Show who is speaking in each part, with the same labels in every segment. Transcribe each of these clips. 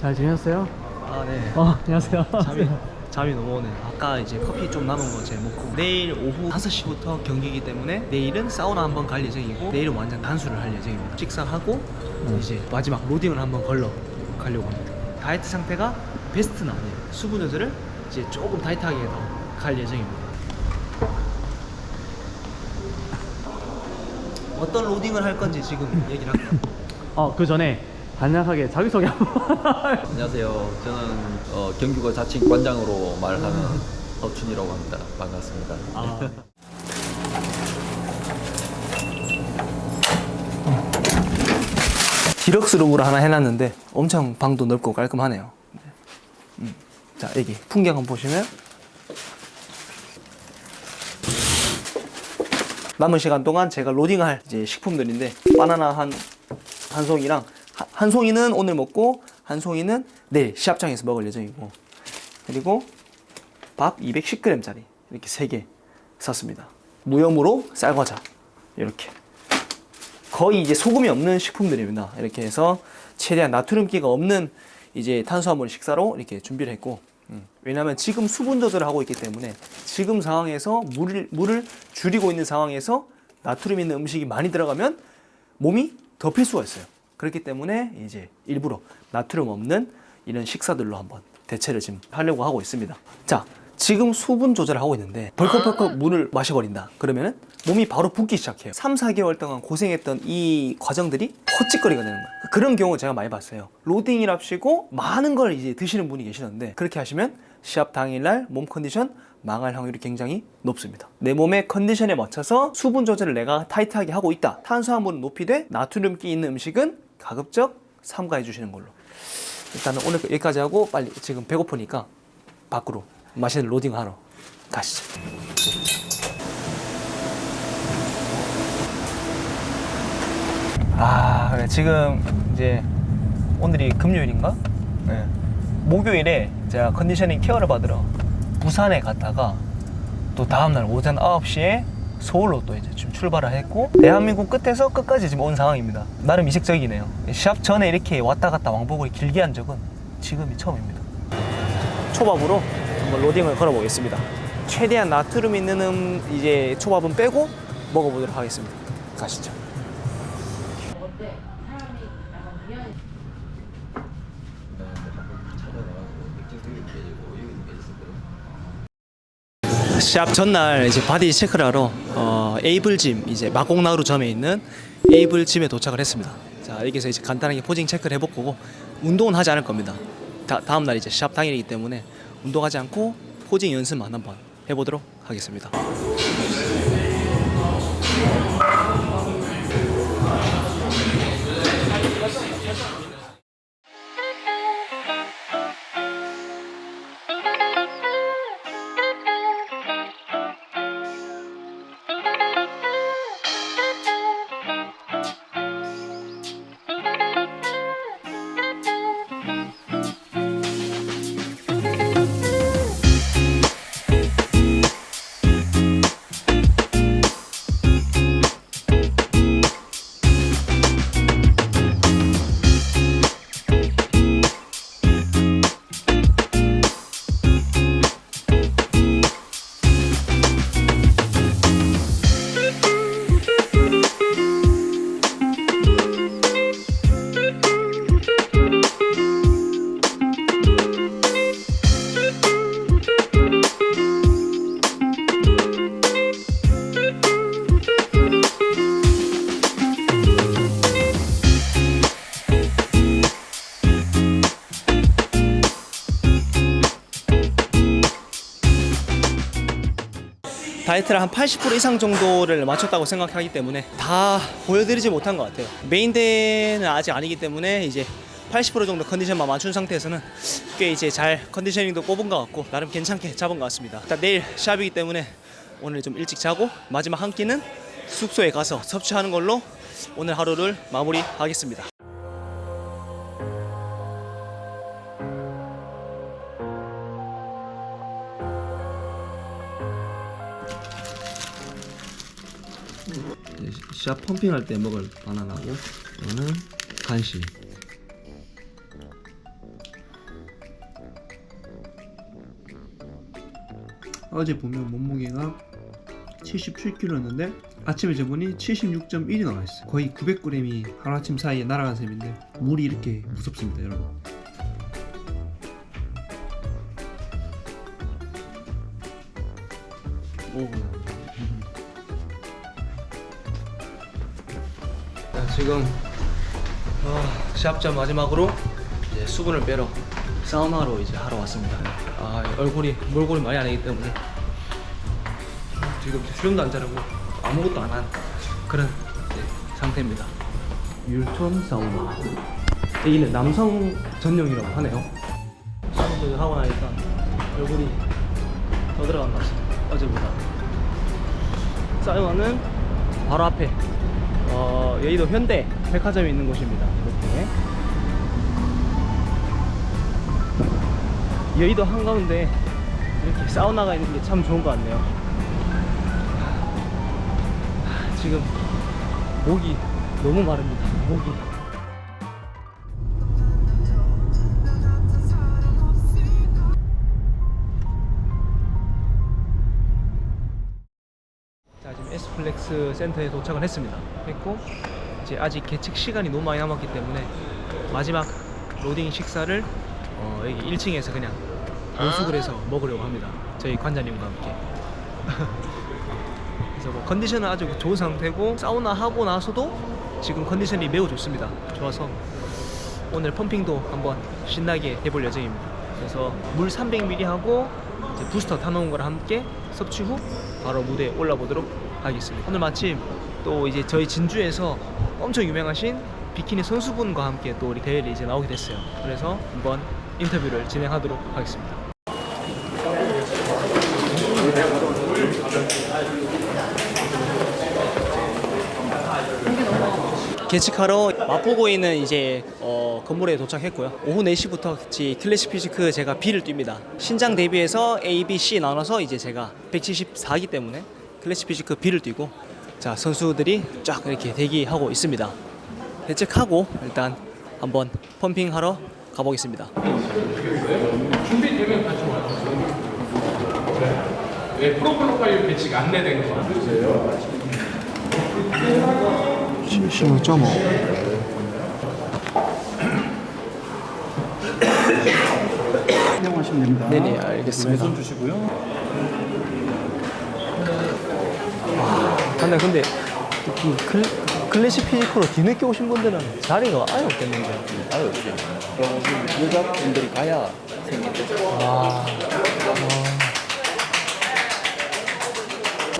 Speaker 1: 잘 지내셨어요?
Speaker 2: 아 네.
Speaker 1: 어, 안녕하세요.
Speaker 2: 잠이 잠이 너무 오네. 아까 이제 커피 좀 남은 거 제 먹고 내일 오후 5시부터 경기이기 때문에 내일은 사우나 한번 갈 예정이고 내일은 완전 단수를 할 예정입니다. 식사하고 이제 마지막 로딩을 한번 걸러 가려고 합니다. 다이어트 상태가 베스트는 아니에요. 수분 조절을 이제 조금 타이트하게 더 갈 예정입니다. 어떤 로딩을 할 건지 지금 얘기를 할게요.
Speaker 1: 어, 그 전에 간략하게 자기소개 한번.
Speaker 3: 안녕하세요. 저는 어, 경기고 자칭 관장으로 말하는 허춘이라고 합니다. 반갑습니다.
Speaker 1: 아,
Speaker 2: 디럭스 룸으로 하나 해놨는데 엄청 방도 넓고 깔끔하네요. 음. 자 여기 풍경 한번 보시면 남은 시간 동안 제가 로딩할 이제 식품들인데 바나나 한, 한 송이랑 한, 한 송이는 오늘 먹고 한 송이는 내일 시합장에서 먹을 예정이고 그리고 밥 210g짜리 이렇게 세 개 샀습니다. 무염으로 쌀과자 이렇게 거의 이제 소금이 없는 식품들입니다. 이렇게 해서 최대한 나트륨기가 없는 이제 탄수화물 식사로 이렇게 준비를 했고, 음, 왜냐하면 지금 수분 조절을 하고 있기 때문에 지금 상황에서 물을 물을 줄이고 있는 상황에서 나트륨 있는 음식이 많이 들어가면 몸이 덮일 수가 있어요. 그렇기 때문에 이제 일부러 나트륨 없는 이런 식사들로 한번 대체를 지금 하려고 하고 있습니다. 자, 지금 수분 조절을 하고 있는데 벌컥벌컥 물을 마셔버린다. 그러면은 몸이 바로 붓기 시작해요. 3, 4개월 동안 고생했던 이 과정들이 헛짓거리가 되는 거예요. 그런 경우 제가 많이 봤어요. 로딩이랍시고 많은 걸 이제 드시는 분이 계시는데 그렇게 하시면 시합 당일날 몸 컨디션 망할 확률이 굉장히 높습니다. 내 몸의 컨디션에 맞춰서 수분 조절을 내가 타이트하게 하고 있다. 탄수화물은 높이되 나트륨기 있는 음식은 가급적 삼가해 주시는 걸로. 일단은 오늘 여기까지 하고 빨리 지금 배고프니까 밖으로 맛있는 로딩 하러 가시죠. 아, 그래. 지금 이제 오늘이 금요일인가? 네. 목요일에 제가 컨디셔닝 케어를 받으러 부산에 갔다가 또 다음날 오전 9시에 서울로 또 이제 지금 출발을 했고 대한민국 끝에서 끝까지 지금 온 상황입니다. 나름 이색적이네요. 시합 전에 이렇게 왔다 갔다 왕복을 길게 한 적은 지금이 처음입니다. 초밥으로 한번 로딩을 걸어보겠습니다. 최대한 나트륨 있는 음 이제 초밥은 빼고 먹어보도록 하겠습니다. 가시죠. 시합 전날 이제 바디 체크를 하러 어, 에이블짐 이제 마곡나루 점에 있는 에이블짐에 도착을 했습니다. 자 여기서 이제 간단하게 포징 체크를 해볼 거고 운동은 하지 않을 겁니다. 다, 다음 날 이제 시합 당일이기 때문에 운동하지 않고 포징 연습만 한번 해보도록 하겠습니다. 다이어트를 한 80% 이상 정도를 맞췄다고 생각하기 때문에 다 보여드리지 못한 것 같아요. 메인대는 아직 아니기 때문에 이제 80% 정도 컨디션만 맞춘 상태에서는 꽤 이제 잘 컨디셔닝도 뽑은 것 같고 나름 괜찮게 잡은 것 같습니다. 일단 내일 시합이기 때문에 오늘 좀 일찍 자고 마지막 한 끼는 숙소에 가서 섭취하는 걸로 오늘 하루를 마무리하겠습니다. 시합 펌핑할 때 먹을 바나나고 이거는 간식.
Speaker 4: 어제 보면 몸무게가 77kg였는데 아침에 재보니 76.1이 나와있어요. 거의 900g이 하루아침 사이에 날아간 셈인데 물이 이렇게 무섭습니다 여러분.
Speaker 2: 오 지금 아, 시합전 마지막으로 이제 수분을 빼러 사우나로 이제 하러 왔습니다. 아, 얼굴이 몰골이 많이 안 하기 때문에 지금 수영도 안 자르고 아무것도 안 한 그런 이제 상태입니다. 율촌 사우나. 여기는 남성 전용이라고 하네요. 수분을 하고 나니까 얼굴이 더 들어간 것 같습니다. 어제보다. 사우나는 바로 앞에 어, 여의도 현대 백화점이 있는 곳입니다. 이렇게 여의도 한가운데 이렇게 사우나가 있는 게 참 좋은 것 같네요. 하, 지금 목이 너무 마릅니다. 목이. 에스플렉스 센터에 도착을 했습니다. 했고 이제 아직 개측 시간이 너무 많이 남았기 때문에 마지막 로딩 식사를 어, 여기 1층에서 그냥 노숙을 해서 먹으려고 합니다. 저희 관장님과 함께. 그래서 뭐 컨디션은 아주 좋은 상태고 사우나 하고 나서도 지금 컨디션이 매우 좋습니다. 좋아서 오늘 펌핑도 한번 신나게 해볼 예정입니다. 그래서 물 300ml 하고 부스터 타놓은 거랑 함께 섭취 후 바로 무대에 올라보도록 하겠습니다. 오늘 마침 또 이제 저희 진주에서 엄청 유명하신 비키니 선수분과 함께 또 우리 대회를 이제 나오게 됐어요. 그래서 한번 인터뷰를 진행하도록 하겠습니다. 개측하러 마포구에 있는 이제 어, 건물에 도착했고요. 오후 4시부터 같이 클래식 피지크 제가 B를 뜁니다. 신장 대비해서 A, B, C 나눠서 이제 제가 174기 때문에 클래식 피지크 B를 뛰고 자 선수들이 쫙 이렇게 대기하고 있습니다. 개측하고 일단 한번 펌핑하러 가보겠습니다.
Speaker 5: 왜 프로필로 파일 배치가 안내된 거 같으세요?
Speaker 4: 76.5. 사용하시면 됩니다.
Speaker 2: 네네 알겠습니다.
Speaker 4: 왼손 주시고요.
Speaker 2: 근데 근데 이 클, 클래식 피지크로 뒤늦게 오신 분들은 자리가 아예 없겠는데.
Speaker 3: 아유 없지. 여자분들이 가야 생기죠.
Speaker 2: 아,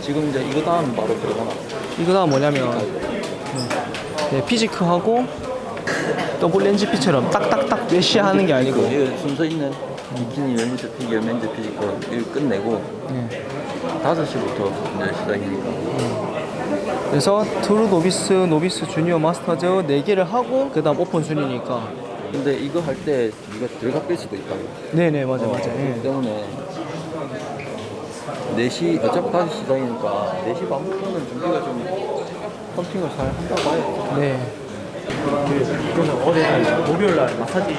Speaker 3: 지금 이제 이거 다음 바로 들어가나.
Speaker 2: 이거가 뭐냐면 음, 네, 피지크하고 더블 렌즈 피처럼 딱딱딱 메시하는 게 아니고
Speaker 3: 이거 순서 있는 비키니 열면서 피 열면서 피지컬 이거 끝내고
Speaker 2: 네.
Speaker 3: 5시부터 이제 시작이니까.
Speaker 2: 그래서 트루 노비스, 노비스 주니어 마스터즈 4개를 하고 그 다음 오픈 순위니까
Speaker 3: 근데 이거 할 때 네가 들어가 뺄 수도 있다고.
Speaker 2: 네네 맞아 맞아
Speaker 3: 그렇기
Speaker 2: 예.
Speaker 3: 때문에 4시 어차피 5시 시작이니까 4시 반부터는 준비가 좀 펌핑을 잘 한다고 봐요.
Speaker 2: 네.
Speaker 1: 그러면 어제 목요일 날 마사지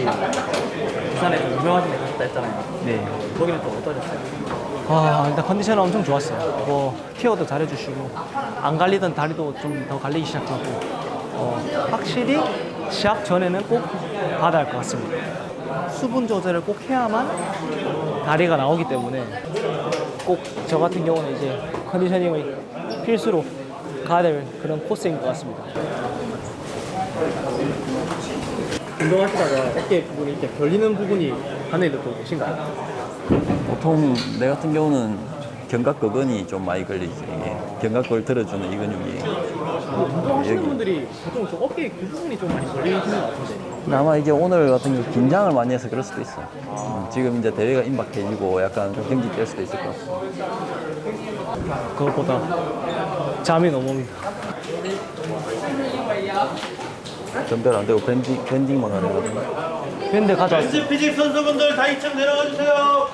Speaker 1: 부산에서 유명하신 데 가셨다 했잖아요.
Speaker 2: 네.
Speaker 1: 거기는 또 어떠셨어요?
Speaker 2: 아 일단 컨디션은 엄청 좋았어요. 뭐 케어도 잘해주시고 안 갈리던 다리도 좀 더 갈리기 시작하고 어, 확실히 시합 전에는 꼭 받아야 할 것 같습니다. 수분 조절을 꼭 해야만 다리가 나오기 때문에 꼭 저 같은 경우는 이제 컨디셔닝의 필수로 가야 될 그런 코스인 것 같습니다.
Speaker 1: 운동하시다가 어깨 부분이 이렇게 결리는 부분이 한해도 또 계신가요?
Speaker 3: 보통 내 같은 경우는 견갑근이 좀 많이 걸리지 이게 견갑근을 들어주는 이 근육이
Speaker 1: 운동하시는
Speaker 3: 여기.
Speaker 1: 분들이 보통 저 어깨 그 부분이 좀 많이 걸리는 것 같은데.
Speaker 3: 근데 아마 이게 오늘 같은 경우 긴장을 많이 해서 그럴 수도 있어 음, 지금 이제 대회가 임박해지고 약간 좀 경기 될 수도 있을 것 같아
Speaker 2: 그것보다 잠이 너무 옵니다.
Speaker 3: 전별 안 되고 밴딩, 밴딩만 하는 거거든요
Speaker 2: 밴드 가져왔어요.
Speaker 6: 피직 선수분들 다 2층 내려가 주세요.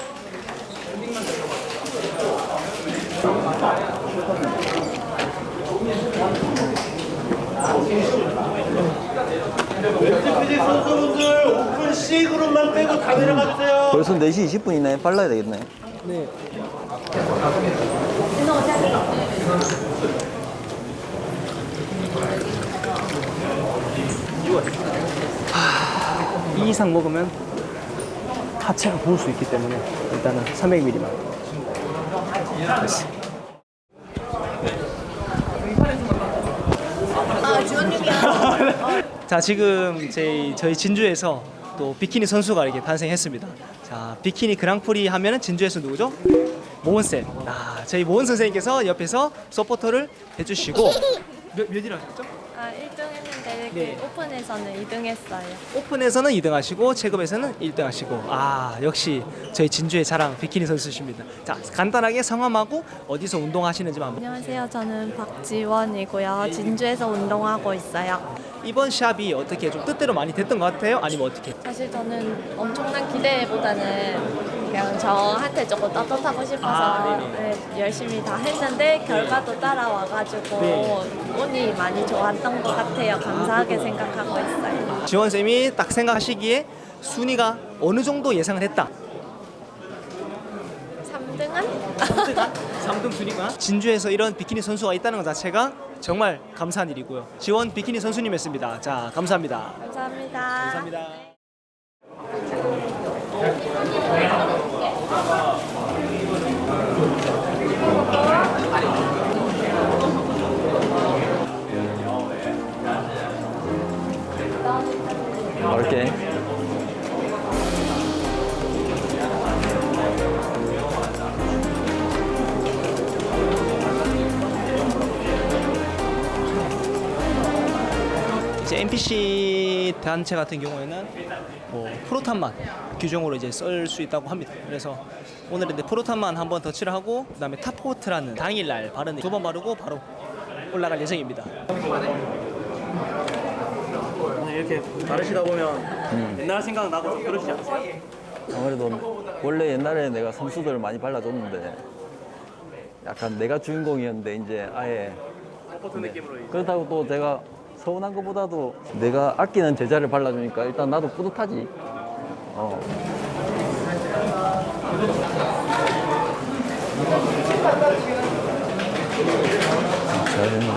Speaker 6: 왼쪽 피직 선수분들 오픈 C 그룹만 빼고 다 내려가 주세요.
Speaker 3: 벌써 4시 20분이네 빨라야 되겠네
Speaker 2: 네. 이 이상 먹으면 하체가 부을 수 있기 때문에 일단은 300ml만. 됐어. 자 지금 저희, 저희 진주에서 또 비키니 선수가 이렇게 탄생했습니다. 자 비키니 그랑프리 하면은 진주에서 누구죠? 모은 쌤. 아 저희 모은 선생님께서 옆에서 서포터를 해주시고 몇 몇이라 하셨죠?
Speaker 7: 아, 1등 했는데
Speaker 2: 네.
Speaker 7: 그 오픈에서는 2등 했어요.
Speaker 2: 오픈에서는 2등 하시고 체급에서는 1등 하시고 아 역시 저희 진주의 자랑 비키니 선수십니다. 자 간단하게 성함하고 어디서 운동하시는지만 한번.
Speaker 7: 안녕하세요. 저는 박지원이고요. 진주에서 운동하고 있어요.
Speaker 2: 이번 샵이 어떻게 좀 뜻대로 많이 됐던 것 같아요? 아니면 어떻게?
Speaker 7: 사실 저는 엄청난 기대보다는 그냥 저한테 조금 떳떳하고 싶어서
Speaker 2: 아. 네,
Speaker 7: 열심히 다 했는데 결과도 따라와가지고
Speaker 2: 네.
Speaker 7: 운이 많이 좋았던 것 같아요. 감사하게 생각하고 있어요.
Speaker 2: 지원 쌤이 딱 생각하시기에 순위가 어느 정도 예상을 했다.
Speaker 7: 3등은?
Speaker 2: 3등 순위가 진주에서 이런 비키니 선수가 있다는 것 자체가 정말 감사한 일이고요. 지원 비키니 선수님이었습니다. 자 감사합니다.
Speaker 7: 감사합니다.
Speaker 2: 감사합니다. NPC 단체 같은 경우에는 뭐 프로탄만 규정으로 이제 쓸 수 있다고 합니다. 그래서 오늘은 이제 프로탄만 한번 덧칠을 하고 그다음에 탑포트라는 당일날 바르는 두 번 바르고 바로 올라갈 예정입니다. 오늘 이렇게 바르시다 보면 옛날 생각 나고 좀 그러시지 않으세요?
Speaker 3: 아무래도 원래 옛날에 내가 선수들 많이 발라줬는데 약간 내가 주인공이었는데 이제 아예
Speaker 2: 서포트 느낌으로 이제
Speaker 3: 그렇다고 또 제가 서운한 것보다도 내가 아끼는 제자를 발라주니까 일단 나도 뿌듯하지. 어. 잘했네.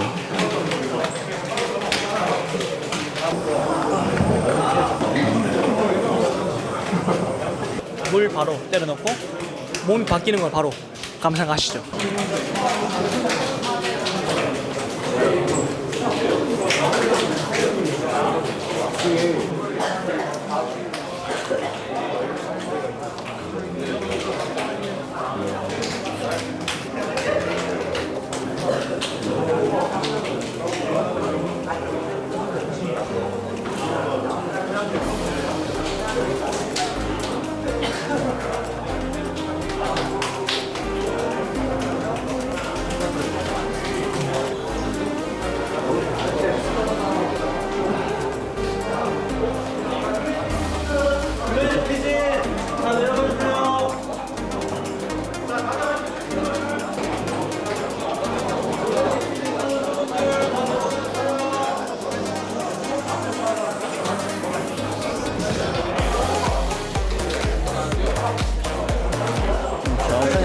Speaker 2: 물 바로 때려 넣고 몸이 바뀌는 걸 바로 감상하시죠.
Speaker 6: 자,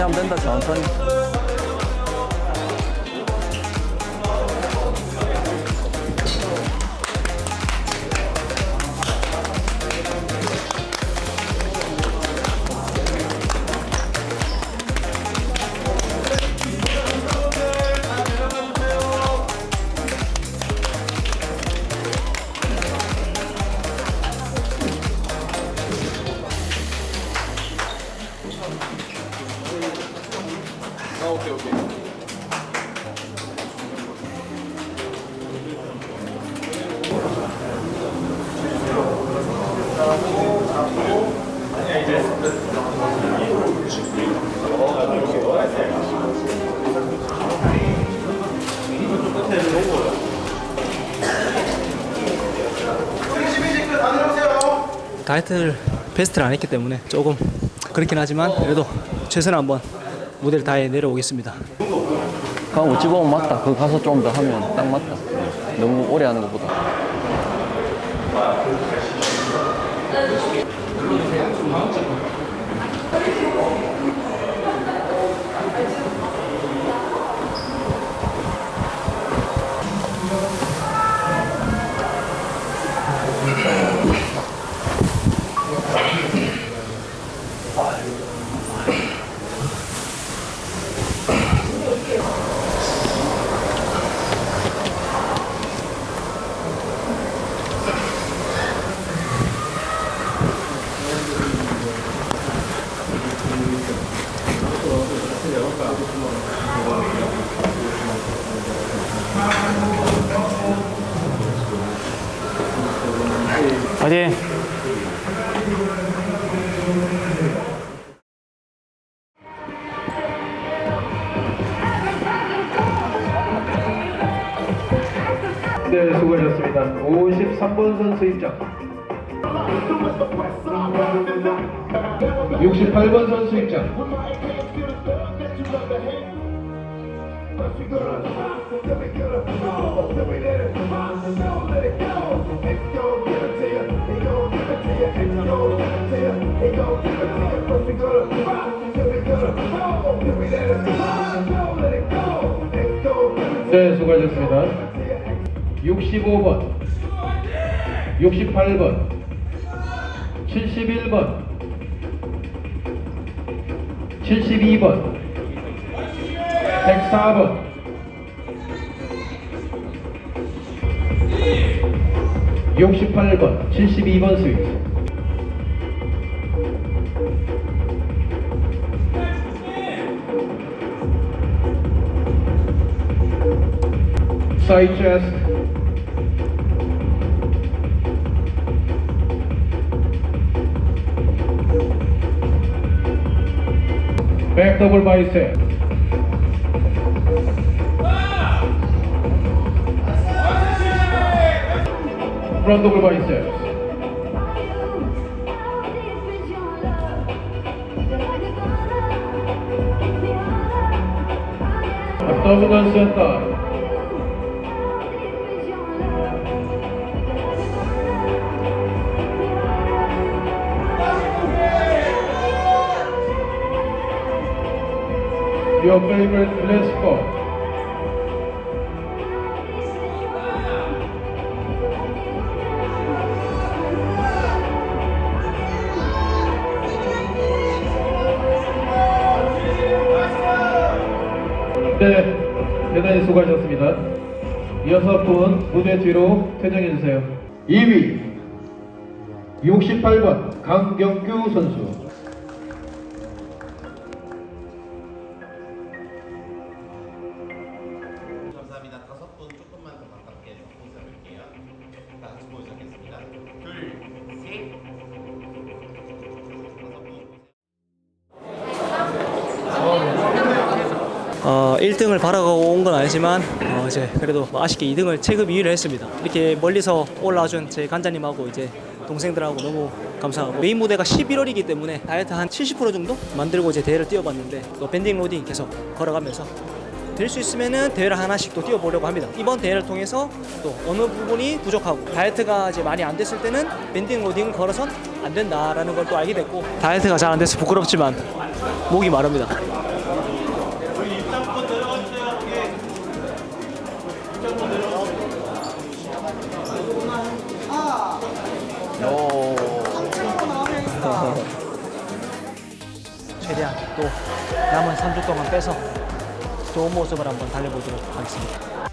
Speaker 3: 천천히 하면 된다, 천천히.
Speaker 2: 다이어트를 베스트를 안 했기 때문에 조금 그렇긴 하지만 그래도 최선을 한번 무대를 다해 내려오겠습니다.
Speaker 3: 강호 찝어면 맞다. 그거 가서 좀 더 하면 딱 맞다. 너무 오래 하는 것보다.
Speaker 2: 파이팅!
Speaker 8: 네, 수고하셨습니다. 53번 선수 입장. 68번 선수 입장. 네, 수고하셨습니다. 65번, 68번, 71번, 72번, 104번, 68번, 72번 스위트. Side chest. Back double bicep. from the devices. Octagonal Centaur. Your favorite bliss spot. 무대 뒤로 퇴장해 주세요. 2위 68번 강경규 선수.
Speaker 6: 감사합니다. 다섯 분 조금만 더 가깝게 포즈 해볼게요. 다 같이 포즈 하겠습니다. 둘, 셋. 다섯 분.
Speaker 2: 어, 1등을 바라고 온 건 아니지만 어, 이제 그래도 뭐 아쉽게 2등을 체급 2위를 했습니다. 이렇게 멀리서 올라와준 제 간자님하고 이제 동생들하고 너무 감사하고 메인 무대가 11월이기 때문에 다이어트 한 70% 정도 만들고 이제 대회를 뛰어봤는데 또 밴딩 로딩 계속 걸어가면서 될 수 있으면은 대회를 하나씩 또 뛰어보려고 합니다. 이번 대회를 통해서 또 어느 부분이 부족하고 다이어트가 이제 많이 안 됐을 때는 밴딩 로딩을 걸어선 안 된다라는 걸 또 알게 됐고 다이어트가 잘 안 돼서 부끄럽지만 목이 마릅니다. 또 남은 3주 동안 빼서 좋은 모습을 한번 달려보도록 하겠습니다.